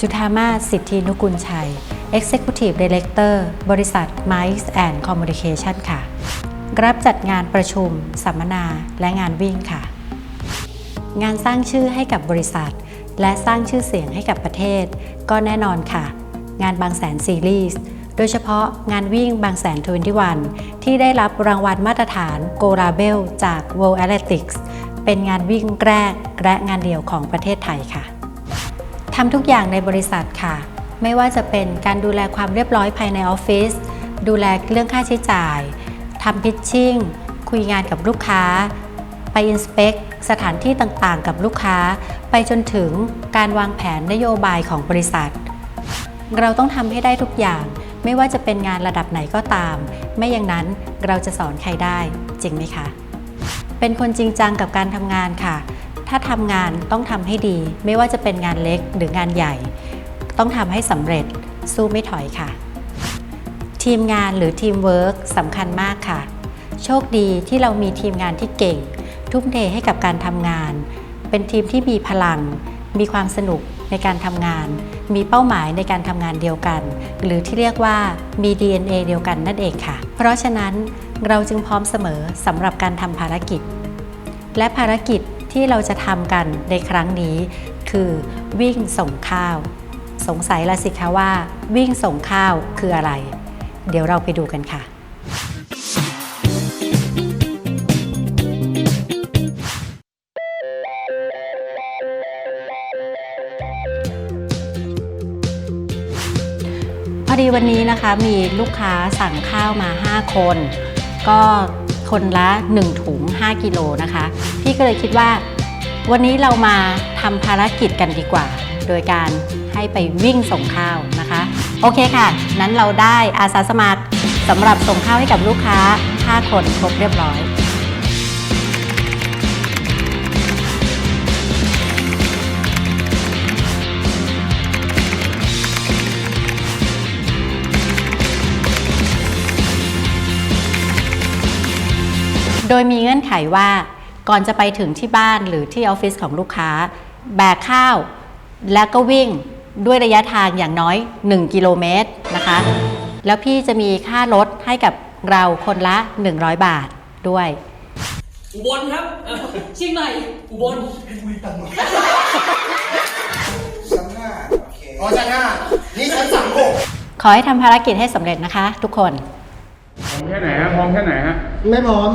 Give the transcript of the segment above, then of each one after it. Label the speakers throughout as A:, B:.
A: จุธามาสิทธินุกุลชัย Executive Director บริษัท Mice and Communication ค่ะ รับจัดงานประชุม สัมมนาและงานวิ่งค่ะ งานสร้างชื่อให้กับบริษัท และสร้างชื่อเสียงให้กับประเทศ ก็แน่นอนค่ะ งานบางแสนซีรีส์โดยเฉพาะงานวิ่งบางแสน21ที่ได้รับรางวัลมาตรฐาน g o l a b e l จาก World Athletics เป็นงานวิ่งแรกและงานเดียวของประเทศไทยค่ะ ทำทุกอย่างในบริษัทค่ะ ไม่ว่าจะเป็นการดูแลความเรียบร้อยภายในออฟฟิศดูแลเรื่องค่าใช้จ่ายทำพิชชิ่งคุยงานกับลูกค้า ไปอินสเปกสถานที่ต่างๆ กับลูกค้า ไปจนถึงการวางแผนนโยบายของบริษัท เราต้องทำให้ได้ทุกอย่าง ไม่ว่าจะเป็นงานระดับไหนก็ตาม ไม่อย่างนั้นเราจะสอนใครได้จริงไหมคะ เป็นคนจริงจังกับการทำงานค่ะ ถ้าทำงานต้องทำให้ดี ไม่ว่าจะเป็นงานเล็กหรืองานใหญ่ ต้องทำให้สำเร็จสู้ไม่ถอยค่ะ ทีมงานหรือทีมเวิร์กสำคัญมากค่ะ โชคดีที่เรามีทีมงานที่เก่ง ทุ่มเทให้กับการทำงาน เป็นทีมที่มีพลัง มีความสนุกในการทำงาน มีเป้าหมายในการทำงานเดียวกัน หรือที่เรียกว่ามี DNA เดียวกันนั่นเองค่ะ เพราะฉะนั้นเราจึงพร้อมเสมอสำหรับการทำภารกิจ และภารกิจ ที่เราจะทำกันในครั้งนี้ คือวิ่งส่งข้าว สงสัยละสิคะว่า วิ่งส่งข้าวคืออะไร เดี๋ยวเราไปดูกันค่ะ พอดีวันนี้นะคะมีลูกค้าสั่งข้าวมา 5 คน ก็คนละ 1 ถุง 5 กิโลนะคะ พี่ก็เลยคิดว่า วันนี้เรามาทำภารกิจกันดีกว่า โดยการให้ไปวิ่งส่งข้าวนะคะ โอเคค่ะ นั้นเราได้อาสาสมัครสำหรับส่งข้าวให้กับลูกค้า 5 คนครบเรียบร้อยโดยมีเงื่อนไขว่า ก่อนจะไปถึงที่บ้านหรือที่ออฟฟิศของลูกค้า แบกข้าว แล้วก็วิ่งด้วยระยะทางอย่างน้อย 1 กิโลเมตรนะคะ แล้วพี่จะมีค่ารถให้กับเราคนละ 100 บาทด้วย
B: อุบลครับเออ
C: เชียงใหม่
B: อุบล
D: ชั้นห้าโอเคอ๋อชั้นห้านี่ชั้นสามหก
A: ขอให้ทำภารกิจให้สำเร็จนะคะ ทุกคน
E: พร้อมแค่ไหนฮะพร้อมแค่ไหนฮะ
D: ไม่พร้อม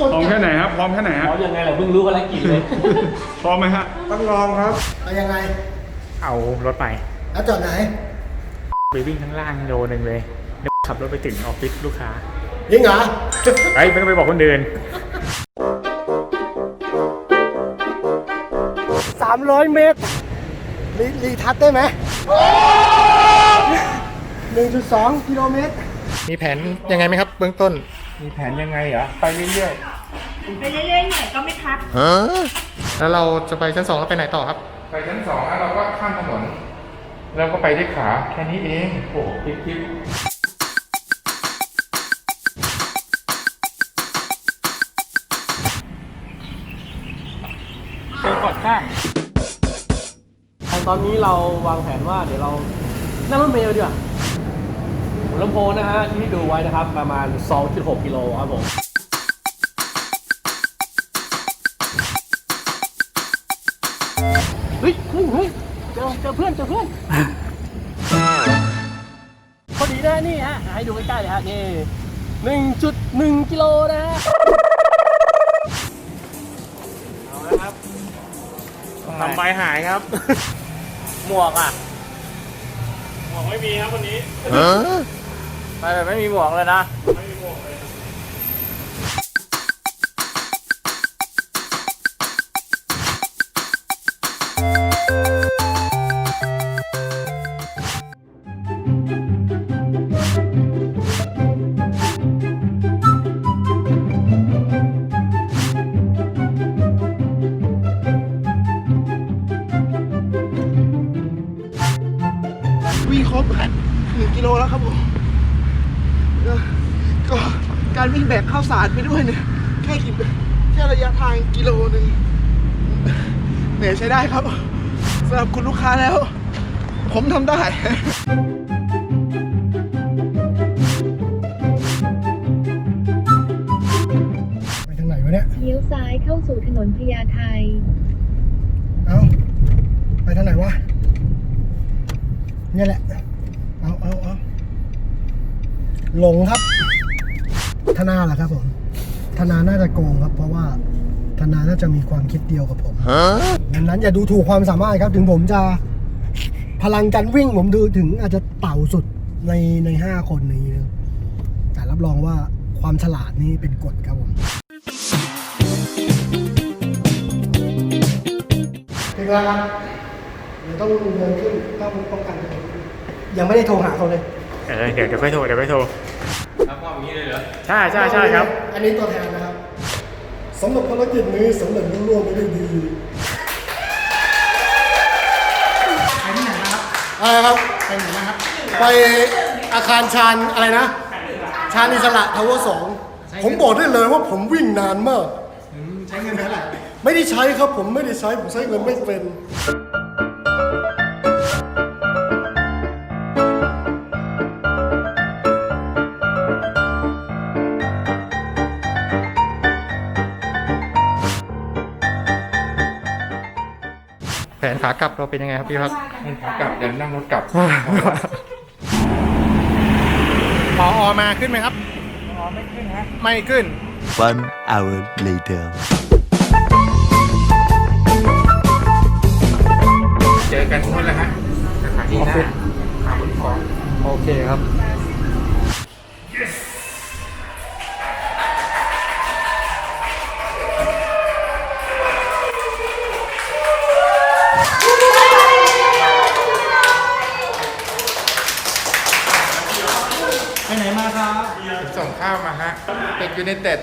E: พร้อมแค่ไหนครับ พร้อมแค่ไหนฮะ
B: เขายังไงเราเพิ่งรู้ภารกิจเลย
E: พร้อมไหมฮะ
D: ต้องลองครับไปยังไง
F: เอารถไป
D: แล้วจอดไหน
F: ไปวิ่งข้างล่างโลนึงเลยเดี๋ยวขับรถไปถึงออฟฟิศลูกค้า
D: ยิงเหรอ
F: เฮ้ยไม่ต้องไปบอกคนอื่น
D: สามร้อยเมตรรีรีทัชได้ไหมหนึ่งจุดสองกิโลเมตร
F: มีแผนยังไงไหมครับ เบื้องต้น มีแผนยังไงเหรอ ไปเรื่อย
C: ไปเรื่อยๆหน่อยก็ไม่ทัก
F: ๆแล้วเราจะไปชั้นสองแล้วไปไหนต่อครับไปชั้นสองแล้วเราก็ข้ามถนนแล้วก็ไปด้วยขาแค่นี้เอง โอ้โหคลิปคลิป
B: เจอกอดข้างตอนนี้เราวางแผนว่าเดี๋ยวเรานั่งรถเมล์ดีกว่าหัว ลำโพงนะฮะที่ดูไว้นะครับประมาณ 2.6 กิโลครับผมเฮ้ยเฮ้ยเฮ้ยเจอเจอเพื่อนเจอเพื่อนพอดีนะนี่ฮะให้ดูใกล้ๆเลยฮะนี่หนึ่งจุดหนึ่งกิโลนะฮะเอาละครับ
F: ทำใบหายครับ
B: หมวกอะ หมวกไม่มีครับวันนี้
F: ไปแบบไม่มีหมวกเลยนะ
D: วิ่งครบหนึ่งกิโลแล้วครับผม ก็การวิ่งแบกข้าวสารไปด้วยเนี่ยแค่กินแค่ระยะทางกิโลหนึ่งเหนื่อยใช้ได้ครับสำหรับคุณลูกค้าแล้ว ผมทำได้ไปทางไหนวะเนี่ย
G: เลี้ยวซ้ายเข้าสู่ถนนพญาไท
D: เอาไปทางไหนวะเนี่ยแหละ เอาเอาเอา หลงครับ ธนาเหรอครับผม ธนาน่าจะโกงครับ เพราะว่าธนาน่าจะมีความคิดเดียวกับผมดังนั้นอย่าดูถูกความสามารถครับ ถึงผมจะพลังการวิ่งผมดูถึงอาจจะเต่าสุดในในห้าคนนี้นะแต่รับรองว่าความฉลาดนี่เป็นกฎครับผมถึงแล้วครับเดี๋ยวต้องเดินขึ้นต้องป้องกันตัวเองยังไม่ได้โทรหาเขาเลย
F: เออเดี๋ยวเดี๋ยวค่อยโทรเดี๋ยวค่อยโทรรับมอบอย่างนี้เลยเหรอ ใช่ใช่ใช่ครับ
D: อันนี้ตัวแทนนะครับสำหรับภารกิจนี้สำเร็จรุ่ร่วงไปด้วยดีไปที่ไหนนะครับอะไรครับ ไปไหนนะครับ ไปอาคารชานอะไรนะ ชานอิสระทาวเวอร์สองผมบอกได้เลยว่าผมวิ่งนานมาก ใช้เงินเท่าไหร่ ไม่ได้ใช้ครับผมไม่ได้ใช้ผมใช้เงินไม่เป็น
F: แผนขากลับเราเป็นยังไงครับพี่ครับแผนขากลับเดี๋ยวนั่งรถกลับพออมาขึ้นไหมครับพอไม่ขึ้นฮะ ไม่ขึ้น
H: One hour later.
F: ไปไหนมา
B: ครับ
F: ส่งข้าวมาฮะเด็กยูไนเต็ด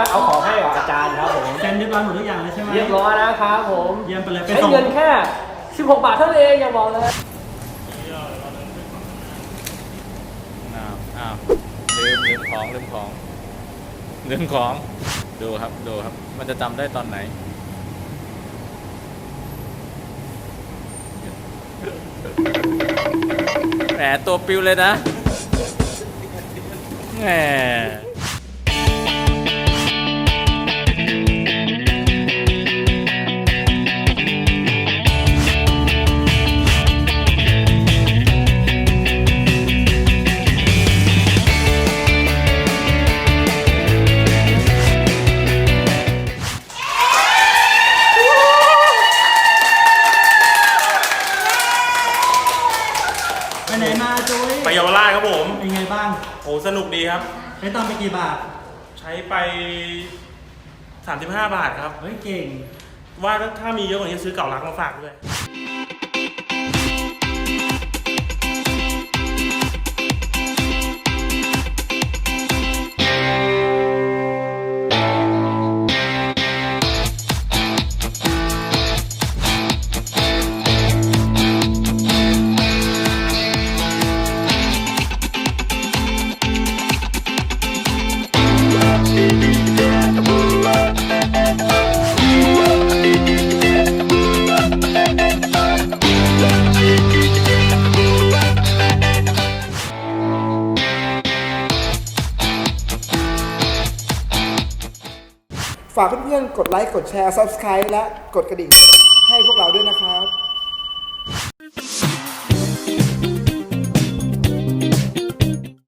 B: มาเอาของให้กับอาจารย์ครับผม
I: เซ็นเรียบร้อยหมดทุกอย่างเลยใช่ไหม
B: เรียบร้อยนะครับผม
I: เยี่ยมไปเลยไป
B: ใช้
I: ส่ง
B: เงินแค่ 16 บาทเท่านั้นเองอย่าบอกเลย
J: อ้าวอ้าวลืมลืมของลืมของลืมของ ดูครับดูครับ มันจะจำได้ตอนไหน แหมตัวปิวเลยนะ แหม
E: ดีครับ
I: ใช้ตังค์ไปกี่บาท
E: ใช้ไป 35 บาทครับ
I: เฮ้ยเก่ง
E: ว่าถ้ามีเยอะกว่านี้ซื้อเก่ารักมาฝากด้วยา
D: กเพื่อนๆ กดไลค์ กดแชร์ Subscribe และกดกระดิ่งให้พวกเราด้วยนะครับ